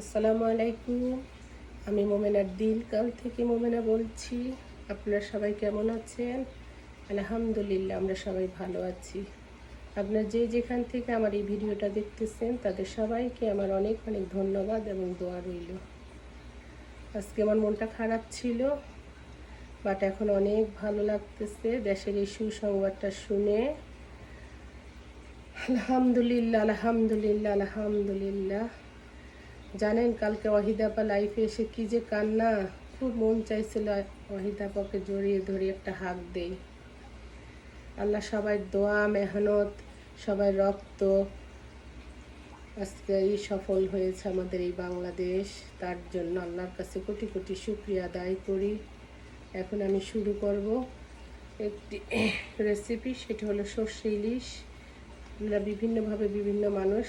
আসসালামু আলাইকুম। আমি মোমেনার দিল, কাল থেকে মোমেনা বলছি। আপনারা সবাই কেমন আছেন? আলহামদুলিল্লাহ, আমরা সবাই ভালো আছি। আপনারা যে যেখান থেকে আমার এই ভিডিওটা দেখতেছেন, তাদের সবাইকে আমার অনেক অনেক ধন্যবাদ এবং দোয়া রইল। আজকে আমার মনটা খারাপ ছিল বাট এখন অনেক ভালো লাগতেছে। দেশের এই সুসংবাদটা শুনে। আলহামদুলিল্লাহ আলহামদুলিল্লাহ আলহামদুলিল্লাহ। জানেন, কালকে ওয়াহিদাপা লাইফে এসে কি যে কান্না। খুব মন চাইছিল ওয়াহিদাপাকে জড়িয়ে ধরে একটা হাক দেই। আল্লাহ সবাই দোয়া, মেহনত, সবাই রক্ত। আজকে এই সফল হয়েছে আমাদের এই বাংলাদেশ। তার জন্য আল্লাহর কাছে কোটি কোটি শুক্রিয়া আদায় করি। এখন আমি শুরু করব একটি রেসিপি সেটা হলো সর্ষে ইলিশ। আমরা বিভিন্নভাবে বিভিন্ন মানুষ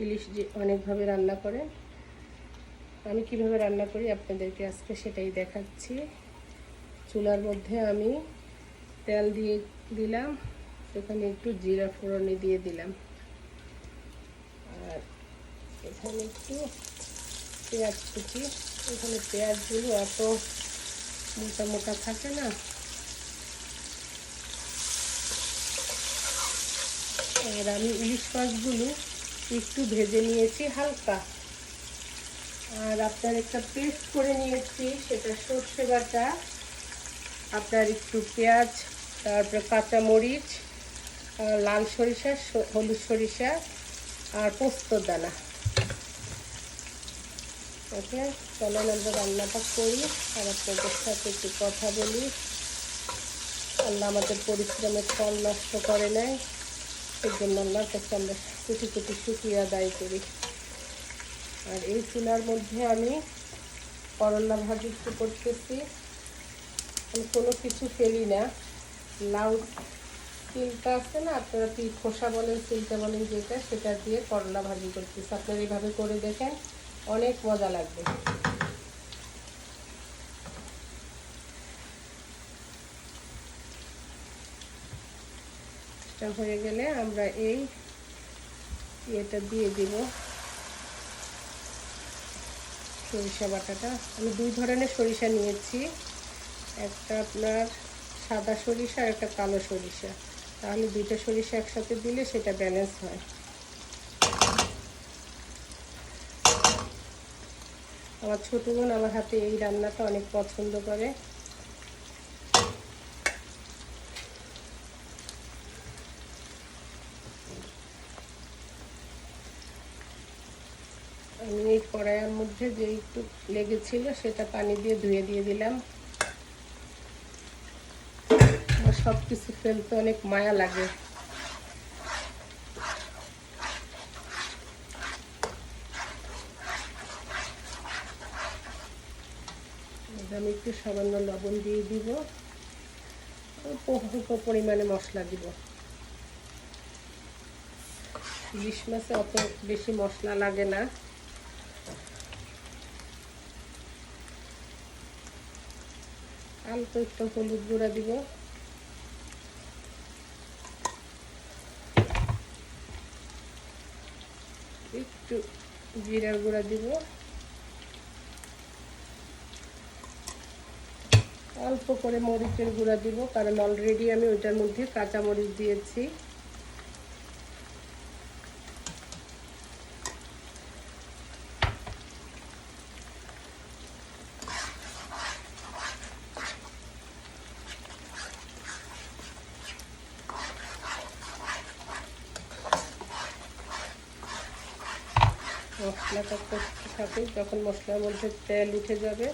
ইলিশ যে অনেকভাবে রান্না করেন। আমি কীভাবে রান্না করি আপনাদেরকে আজকে সেটাই দেখাচ্ছি। চুলার মধ্যে আমি তেল দিয়ে দিলাম, সেখানে একটু জিরা ফোড়নে দিয়ে দিলাম। আর এখানে একটু পেঁয়াজ কুচি, এখানে পেঁয়াজগুলো এত মোটা মোটা থাকে না আর আমি ইলিশ মাছগুলো একটু ভেজে নিয়েছি হালকা। আর আপনার একটা পেস্ট করে নিয়েছি, সেটা সর্ষে বাটা, আপনার একটু পেঁয়াজ, তারপরে কাঁচা মরিচ লাল সরিষা হলুদ সরিষা, আর পোস্ত দানা। ওকে, চলেন আমরা রান্নাটা করি। আর আপনাদের সাথে একটু কথা বলি। আল্লাহ আমাদের পরিশ্রমের ফল নষ্ট করে নেয় সেই জন্য আল্লাহর কাছে আমরা কোটি কোটি শুক্রিয়া আদায় করি। আর এই চুলার মধ্যে আমি করলা ভাজি একটু করতেছি। আমি কোনো কিছু ফেলি না। লাউ তিলটা আছে না, আপনারা কি খোসা বলেন তিলটা বলেন, যেটা, সেটা দিয়ে করলা ভাজি করতেছি। আপনারা এইভাবে করে দেখেন, অনেক মজা লাগবে। হয়ে গেলে আমরা এই ইয়েটা দিয়ে দিব। সরিষা বাটাটা। আমি দুই ধরনের সরিষা নিয়েছি। একটা আপনার সাদা সরিষা আর একটা কালো সরিষা। তাহলে দুইটা সরিষা একসাথে দিলে সেটা ব্যালেন্স হয়। আমার ছোটো বোন আমার হাতে এই রান্নাটা অনেক পছন্দ করে আমি এই কড়াইয়ের মধ্যে যে একটু লেগেছিল, সেটা পানি দিয়ে ধুয়ে দিয়ে দিলাম। সব কিছু ফেলতে অনেক মায়া লাগে। আমি একটু সামান্য লবণ দিয়ে দিব। অল্প পরিমাণে মশলা দিব। ইলিশ মাছে অত বেশি মশলা লাগে না। অল্প একটু হলুদ গুঁড়া দিব। একটু জিরার গুঁড়া দিব। অল্প করে মরিচের গুঁড়া দিব, কারণ অলরেডি আমি ওইটার মধ্যে কাঁচা মরিচ দিয়েছি। মশলাটা করতে থাকে যখন মশলার মধ্যে তেল উঠে যাবে,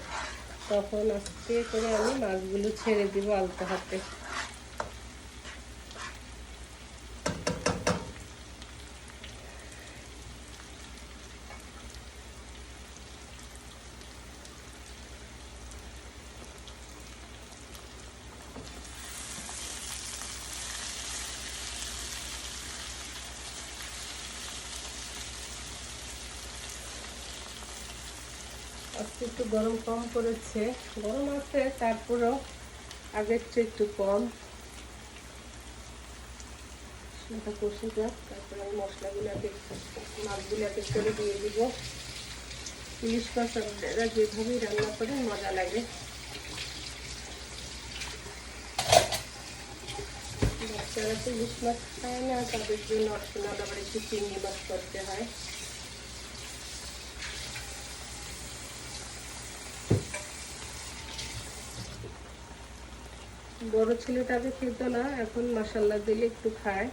তখন আস্তে করে আমি মাছগুলো ছেড়ে দিব আলতো হাতে। আজকে একটু গরম কম করেছে গরম আছে, তারপরেও আগের চেয়ে একটু কম। মশলাটা কষে যাক, তারপরে আমি মশলাগুলো এক মাছগুলো এক করে দিয়ে দিব। ইলিশ মাছ যেভাবেই রান্না করেন, মজা লাগে। বাচ্চারা তো ইলিশ মাছ খায় না, তাদের জন্য অপশনাল আবার একটু চিংড়ি মাছ করতে হয়। বড় ছেলেটা আগে খেত না এখন মাসাল্লা দিলে একটু খায়।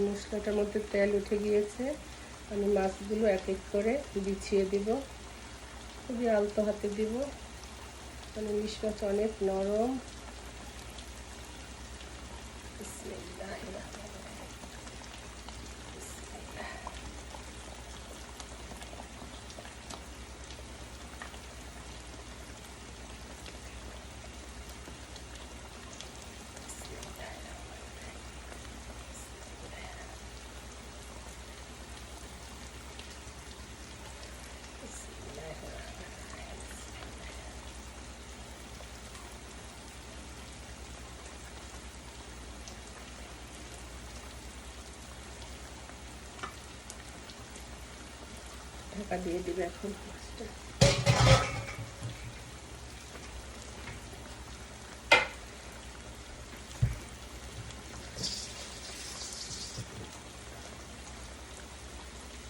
মশলাটার মধ্যে তেল উঠে গিয়েছে। আমি মাছগুলো এক এক করে বিছিয়ে দিব। খুবই আলতো হাতে দিব। মানে ইলিশ মাছ অনেক নরম। ঢাকা দিয়ে দিবে এখন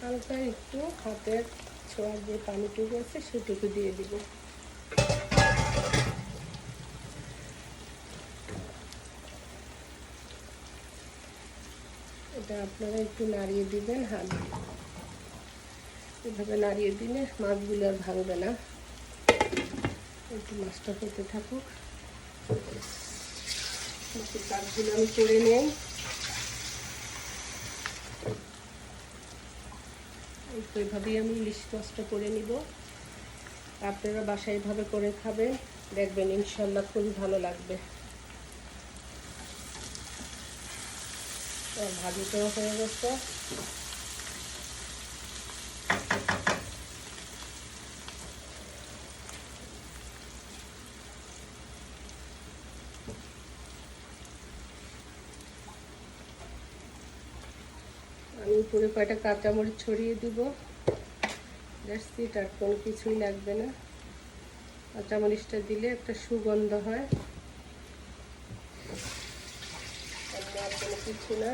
হালকা একটু হাতের ছোঁয়ার যে পানিটুকু আছে, সেটুকু দিয়ে দিব এটা আপনারা একটু নাড়িয়ে দিবেন, হাত দিয়ে। এভাবে নাড়িয়ে দিলে মাছগুলো আর ভাঙবে না। একটু মাছটা হতে থাকুক। কাজগুলো আমি করে নেই। তো এভাবেই আমি ইলিশ মাছটা করে নিব। আপনারা বাসায় এভাবে করে খাবেন। দেখবেন ইনশাল্লাহ খুবই ভালো লাগবে। ভাজিটাও হয়ে গেছে আমি উপরে কয়টা কাঁচামরিচ ছড়িয়ে দিব। দ্যাটস ইট আর কোনো কিছুই লাগবে না। কাঁচামরিচটা দিলে একটা সুগন্ধ হয়। আর কোনো কিছু না।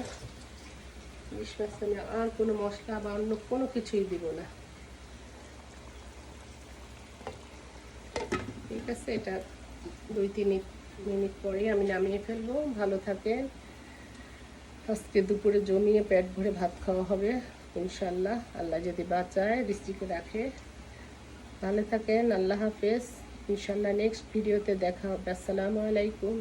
আর কোনো মশলা বা অন্য কোনো কিছুই দিব না। ঠিক আছে, এটা দুই তিন মিনিট পরেই আমি নামিয়ে ফেলব। ভালো থাকেন। আজকে দুপুরে জমিয়ে পেট ভরে ভাত খাওয়া হবে ইনশাল্লাহ আল্লাহ যদি বাঁচায় রিস্টিকে রাখে। ভালো থাকেন, আল্লাহ হাফেজ। ইনশাল্লাহ নেক্সট ভিডিওতে দেখা হবে। আসসালামু আলাইকুম।